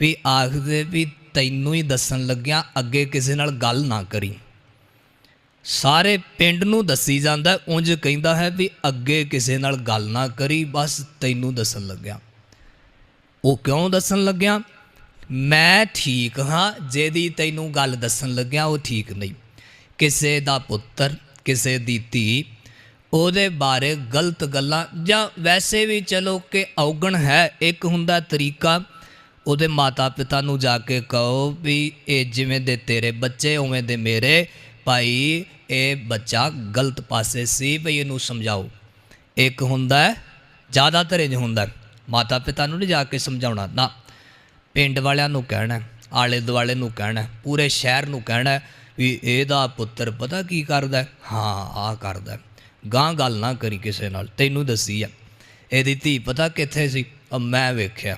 ਵੀ ਆਖਦੇ ਵੀ ਤੈਨੂੰ ਹੀ ਦੱਸਣ ਲੱਗਿਆ ਅੱਗੇ ਕਿਸੇ ਨਾਲ ਗੱਲ ਨਾ ਕਰੀ। ਸਾਰੇ ਪਿੰਡ ਨੂੰ ਦੱਸੀ ਜਾਂਦਾ, ਉਂਝ ਕਹਿੰਦਾ ਹੈ ਵੀ ਅੱਗੇ ਕਿਸੇ ਨਾਲ ਗੱਲ ਨਾ ਕਰੀ, ਬਸ ਤੈਨੂੰ ਦੱਸਣ ਲੱਗਿਆ। ਉਹ ਕਿਉਂ ਦੱਸਣ ਲੱਗਿਆ? ਮੈਂ ਠੀਕ ਹਾਂ, ਜਿਹਦੀ ਤੈਨੂੰ ਗੱਲ ਦੱਸਣ ਲੱਗਿਆ, ਉਹ ਠੀਕ ਨਹੀਂ। ਕਿਸੇ ਦਾ ਪੁੱਤਰ, ਕਿਸੇ ਦੀ ਧੀ, ਉਹਦੇ ਬਾਰੇ ਗਲਤ ਗੱਲਾਂ ਜਾਂ ਵੈਸੇ ਵੀ ਚਲੋ ਕਿ ਔਗਣ ਹੈ, ਇੱਕ ਹੁੰਦਾ ਤਰੀਕਾ ਉਹਦੇ ਮਾਤਾ ਪਿਤਾ ਨੂੰ ਜਾ ਕੇ ਕਹੋ ਵੀ ਇਹ ਜਿਵੇਂ ਦੇ ਤੇਰੇ ਬੱਚੇ, ਉਵੇਂ ਦੇ ਮੇਰੇ। ਭਾਈ, ਇਹ ਬੱਚਾ ਗਲਤ ਪਾਸੇ ਸੀ ਭਈ ਇਹਨੂੰ ਸਮਝਾਓ। ਇੱਕ ਹੁੰਦਾ ਹੈ, ਜ਼ਿਆਦਾਤਰ ਇੰਜ ਹੁੰਦਾ ਮਾਤਾ ਪਿਤਾ ਨੂੰ ਨਹੀਂ ਜਾ ਕੇ ਸਮਝਾਉਣਾ, ਨਾ। ਪਿੰਡ ਵਾਲਿਆਂ ਨੂੰ ਕਹਿਣਾ ਆਲੇ ਦੁਆਲੇ ਨੂੰ ਕਹਿਣਾ ਪੂਰੇ ਸ਼ਹਿਰ ਨੂੰ ਕਹਿਣਾ ਵੀ ਇਹਦਾ ਪੁੱਤਰ ਪਤਾ ਕੀ ਕਰਦਾ ਹਾਂ? ਆਹ ਕਰਦਾ ਹੈ। ਗਾਂ ਗੱਲ ਨਾ ਕਰੀ ਕਿਸੇ ਨਾਲ, ਤੈਨੂੰ ਦੱਸੀ ਆ। ਇਹਦੀ ਧੀ ਪਤਾ ਕਿੱਥੇ ਸੀ? ਮੈਂ ਵੇਖਿਆ।